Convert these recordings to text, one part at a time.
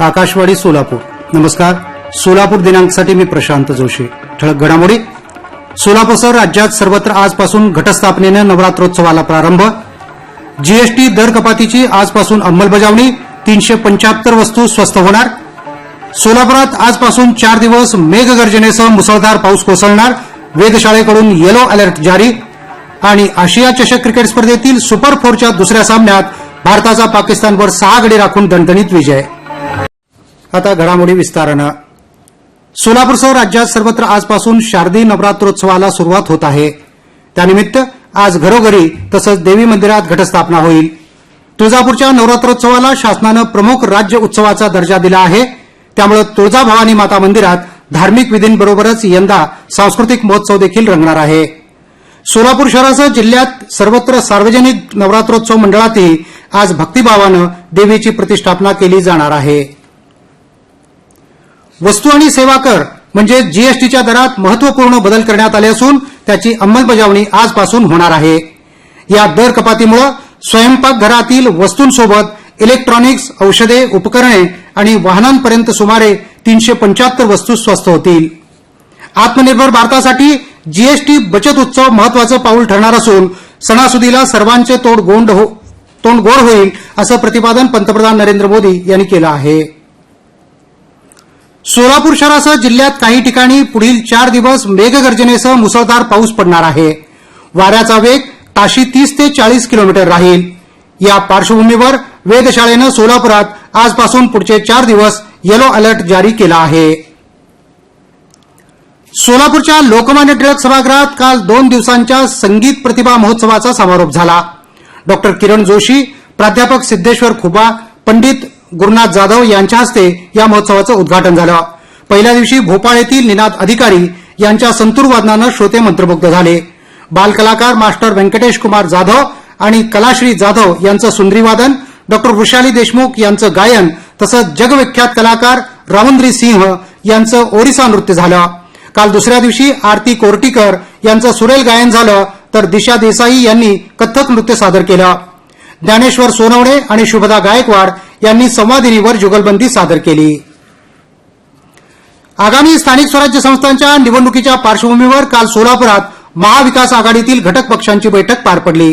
आकाशवाणी सोलापूर. नमस्कार. सोलापूर दिनांकसाठी मी प्रशांत जोशी. ठळक घडामोडी. सोलापूरसह राज्यात सर्वत्र आजपासून घटस्थापनेनं नवरात्रोत्सवाला प्रारंभ. जीएसटी दर कपातीची आजपासून अंमलबजावणी. तीनशे पंच्याहत्तर वस्तू स्वस्त होणार. सोलापुरात आजपासून चार दिवस मेघगर्जनेसह मुसळधार पाऊस कोसळणार. वेधशाळेकडून येलो अलर्ट जारी. आणि आशिया चषक क्रिकेट स्पर्धेतील सुपर फोरच्या दुसऱ्या सामन्यात भारताचा पाकिस्तानवर सहा गडी राखून दणदणीत विजय. आता घडामोडी विस्तारानं. सोलापूरसह राज्यात सर्वत्र आजपासून शारदीय नवरात्रोत्सवाला सुरुवात होत आहे. त्यानिमित्त आज घरोघरी तसंच देवी मंदिरात घटस्थापना होईल. तुळजापूरच्या नवरात्रोत्सवाला शासनानं प्रमुख राज्य उत्सवाचा दर्जा दिला आहे. त्यामुळे तुळजाभवानी माता मंदिरात धार्मिक विधींबरोबरच यंदा सांस्कृतिक महोत्सव देखील रंगणार आहे. सोलापूर शहरासह जिल्ह्यात सर्वत्र सार्वजनिक नवरात्रोत्सव मंडळातही आज भक्तिभावानं देवीची प्रतिष्ठापना केली जाणार आहे. वस्तू आणि सेवा कर म्हणजे जीएसटीच्या दरात महत्त्वपूर्ण बदल करण्यात आले असून त्याची अंमलबजावणी आजपासून होणार आहे. या दर कपातीमुळे स्वयंपाकघरातील वस्तूंसोबत इलेक्ट्रॉनिक्स औषधे उपकरणे आणि वाहनांपर्यंत सुमारे तीनशे पंच्याहत्तर वस्तू स्वस्त होतील. आत्मनिर्भर भारतासाठी जीएसटी बचत उत्सव महत्वाचं पाऊल ठरणार असून सणासुदीला सर्वांचे तोंड गोंड हो तोंड गोड होईल असं प्रतिपादन पंतप्रधान नरेंद्र मोदी यांनी केलं आहे. सोलापूर शहरासह जिल्ह्यात काही ठिकाणी पुढील चार दिवस मेघगर्जनेसह मुसळधार पाऊस पडणार आहे. वाऱ्याचा वेग ताशी तीस ते चाळीस किलोमीटर राहील. या पार्श्वभूमीवर वेधशाळेनं सोलापुरात आजपासून पुढचे चार दिवस येलो अलर्ट जारी केला आहे. सोलापूरच्या लोकमान्य टिळक सभागृहात काल दोन दिवसांच्या संगीत प्रतिभा महोत्सवाचा समारोप झाला. डॉक्टर किरण जोशी प्राध्यापक सिद्धेश्वर खुबा पंडित गुरुनाथ जाधव यांच्या हस्ते या महोत्सवाचं उद्घाटन झालं. पहिल्या दिवशी भोपाळ येथील निनाद अधिकारी यांच्या संतूर वादनानं श्रोते मंत्रमुग्ध झाले. बालकलाकार मास्टर व्यंकटेश कुमार जाधव आणि कलाश्री जाधव यांचं सुंदरी वादन डॉक्टर वृषाली देशमुख यांचं गायन तसंच जगविख्यात कलाकार रावंद्री सिंह यांचं ओरिसा नृत्य झालं. काल दुसऱ्या दिवशी आरती कोर्टीकर यांचं सुरेल गायन झालं तर दिशा देसाई यांनी कथ्थक नृत्य सादर केलं. ज्ञानेश्वर सोनवणे आणि शुभदा गायकवाड यांनी संवादिनीवर जुगलबंदी सादर केली. आगामी स्थानिक स्वराज्य संस्थांच्या निवडणुकीच्या पार्श्वभूमीवर काल सोलापुरात महाविकास आघाडीतील घटक पक्षांची बैठक पार पडली.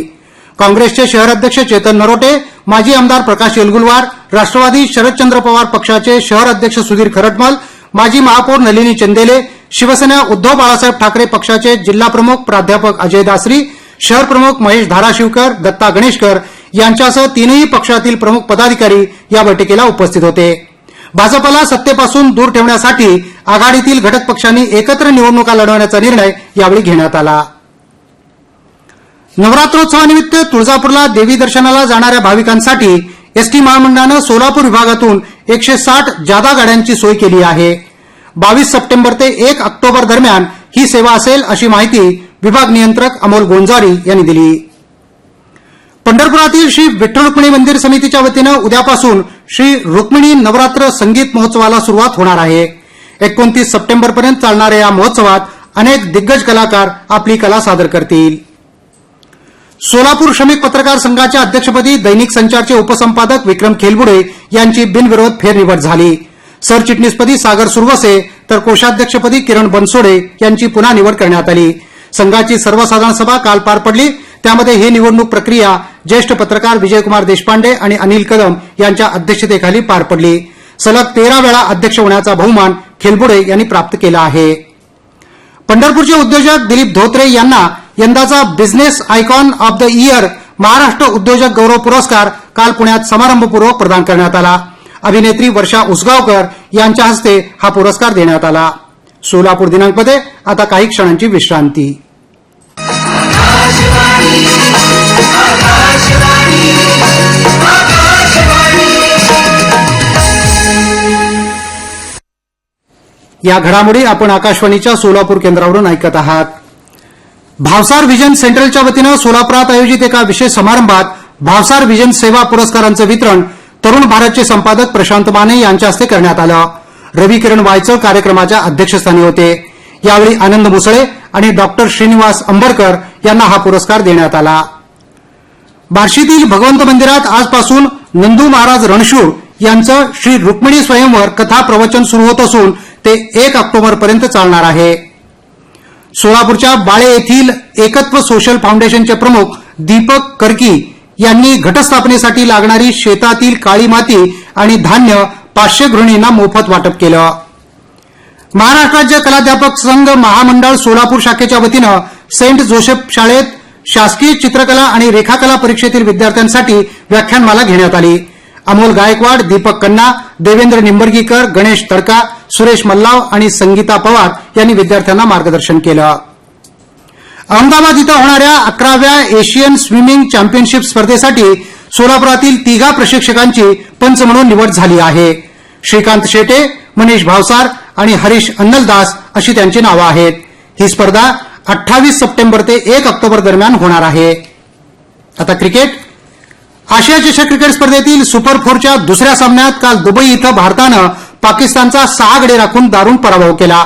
काँग्रेसचे शहर अध्यक्ष चेतन नरोटे माजी आमदार प्रकाश येलगुलवार राष्ट्रवादी शरदचंद्र पवार पक्षाचे शहर अध्यक्ष सुधीर खरटमल माजी महापौर नलिनी चंदेले शिवसेना उद्धव बाळासाहेब ठाकरे पक्षाचे जिल्हाप्रमुख प्राध्यापक अजय दासरी शहर प्रमुख महेश धाराशिवकर दत्ता गणेशकर यांच्यासह तीनही पक्षातील प्रमुख पदाधिकारी या बैठकीला उपस्थित होते. भाजपला सत्तेपासून दूर ठेवण्यासाठी आघाडीतील घटक पक्षांनी एकत्र निवडणुका लढवण्याचा निर्णय यावेळी घेण्यात आला. नवरात्रोत्सवानिमित्त तुळजापूरला देवी दर्शनाला जाणाऱ्या भाविकांसाठी एसटी महामंडळानं सोलापूर विभागातून एकशे साठ जादा गाड्यांची सोय केली आहे. बावीस सप्टेंबर ते एक ऑक्टोबर दरम्यान ही सेवा असेल अशी माहिती विभाग नियंत्रक अमोल गोंजारी यांनी दिली. पंढरपुरातील श्री विठ्ठल रुक्मिणी मंदिर समितीच्या वतीनं उद्यापासून श्री रुक्मिणी नवरात्र संगीत महोत्सवाला सुरुवात होणार आहे. एकोणतीस सप्टेंबरपर्यंत चालणाऱ्या या महोत्सवात अनेक दिग्गज कलाकार आपली कला सादर करतील. सोलापूर श्रमिक पत्रकार संघाच्या अध्यक्षपदी दैनिक संचारचे उपसंपादक विक्रम खेलबुडे यांची बिनविरोध फेरनिवड झाली. सरचिटणीसपदी सागर सुरवसे तर कोषाध्यक्षपदी किरण बनसोडे यांची पुन्हा निवड करण्यात आली. संघाची सर्वसाधारण सभा काल पार पडली. त्यामध्ये ही निवडणूक प्रक्रिया ज्येष्ठ पत्रकार विजयकुमार देशपांडे आणि अनिल कदम यांच्या अध्यक्षतेखाली पार पडली. सलग तेरा वेळा अध्यक्ष होण्याचा बहुमान खेलबुडे यांनी प्राप्त केला आहे. पंढरपूरचे उद्योजक दिलीप धोत्रे यांना यंदाचा business icon of the year Maharashtra उद्योजक गौरव पुरस्कार काल पुण्यात समारंभपूर्वक प्रदान करण्यात आला. अभिनेत्री वर्षा उसगावकर यांच्या हस्ते हा पुरस्कार देण्यात आला. सोलापूर दिनांकमध्ये आता काही क्षणांची विश्रांती. या घडामोडी आपण आकाशवाणीच्या सोलापूर केंद्रावरून ऐकत आहात. भावसार व्हिजन सेंट्रलच्या वतीनं सोलापुरात आयोजित एका विशेष समारंभात भावसार व्हिजन सेवा पुरस्कारांचं वितरण तरुण भारतचे संपादक प्रशांत माने यांच्या हस्ते करण्यात आलं. रवी किरण वायचळ कार्यक्रमाच्या अध्यक्षस्थानी होते. यावेळी आनंद मुसळे आणि डॉक्टर श्रीनिवास अंबरकर यांना हा पुरस्कार देण्यात आला. बार्शीतील भगवंत मंदिरात आजपासून नंदू महाराज रणशूर यांचं श्री रुक्मिणी स्वयंवर कथा प्रवचन सुरू होत असून ते एक ऑक्टोबर पर्यंत चालणार आहे. सोलापूरच्या बाळे येथील एकत्व सोशल फाउंडेशनचे प्रमुख दीपक करकी यांनी घटस्थापनेसाठी लागणारी शेतातील काळी माती आणि धान्य पाचशे गृहिणींना मोफत वाटप केलं. महाराष्ट्र राज्य कलाध्यापक संघ महामंडळ सोलापूर शाखेच्या वतीनं सेंट जोसेफ शाळेत शासकीय चित्रकला आणि रेखाकला परीक्षेतील विद्यार्थ्यांसाठी व्याख्यानमाला घेण्यात आली. अमोल गायकवाड दीपक कन्ना देवेंद्र निंबर्गीकर गणेश तडका सुरेश मल्लाव आणि संगीता पवार यांनी विद्यार्थ्यांना मार्गदर्शन केलं. अहमदाबाद इथं होणाऱ्या अकराव्या एशियन स्विमिंग चॅम्पियनशिप स्पर्धेसाठी सोलापुरातील तिघा प्रशिक्षकांची पंच म्हणून निवड झाली आहे. श्रीकांत शेटे मनीष भावसार आणि हरीश अन्नलदास अशी त्यांची नावं आहेत. ही स्पर्धा अठ्ठावीस सप्टेंबर ते एक ऑक्टोबर दरम्यान होणार आहे. आता क्रिकेट आशिया चषक क्रिकेट स्पर्धेतील सुपर फोरच्या दुसऱ्या सामन्यात काल दुबई इथं भारतानं पाकिस्तानचा सहा गडी राखून दारुण पराभव केला.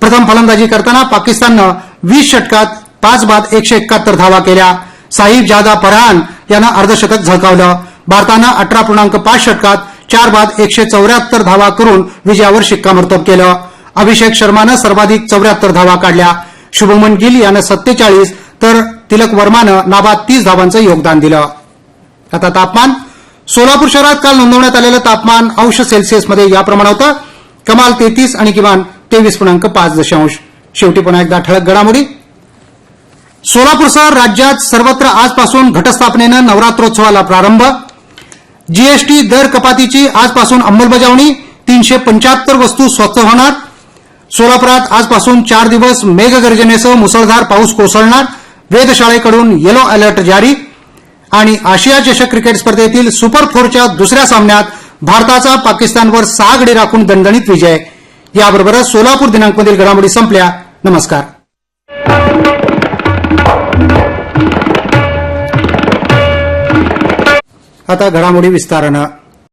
प्रथम फलंदाजी करताना पाकिस्ताननं वीस षटकात पाच बाद एकशे एकाहत्तर धावा केल्या. साहिब जादा परहान यानं अर्धशतक झळकावलं. भारतानं अठरा पूर्णांक पाच षटकात चार बाद एकशे चौऱ्याहत्तर धावा करून विजयावर शिक्कामोर्तब केलं. अभिषेक शर्मानं सर्वाधिक चौऱ्याहत्तर धावा काढल्या. शुभमन गिल यानं सत्तेचाळीस तर तिलक वर्मानं नाबाद तीस धावांचं योगदान दिलं. आता तापमान सोलापूर शहरात काल नोंदवण्यात आलेलं तापमान अंश सेल्सिअसमध्ये याप्रमाणे होतं. कमाल तेहतीस आणि किमान तेवीस पूर्णांक पाच दशांश. शेवटी पुन्हा एकदा ठळक घडामोडी. सोलापूरसह राज्यात सर्वत्र आजपासून घटस्थापनेनं नवरात्रोत्सवाला प्रारंभ. जीएसटी दर कपातीची आजपासून अंमलबजावणी तीनशे पंच्याहत्तर वस्तू स्वस्त होणार. सोलापुरात आजपासून चार दिवस मेघगर्जनेसह मुसळधार पाऊस कोसळणार. वेधशाळेकडून येलो अलर्ट जारी. आणि आशिया चषक क्रिकेट स्पर्धेतील सुपर फोरच्या दुसऱ्या सामन्यात भारताचा पाकिस्तानवर सहा गडी राखून दणदणीत विजय. याबरोबरच सोलापूर दिनांकमधील घडामोडी संपल्या. नमस्कार. आता घडामोडी विस्तारानं.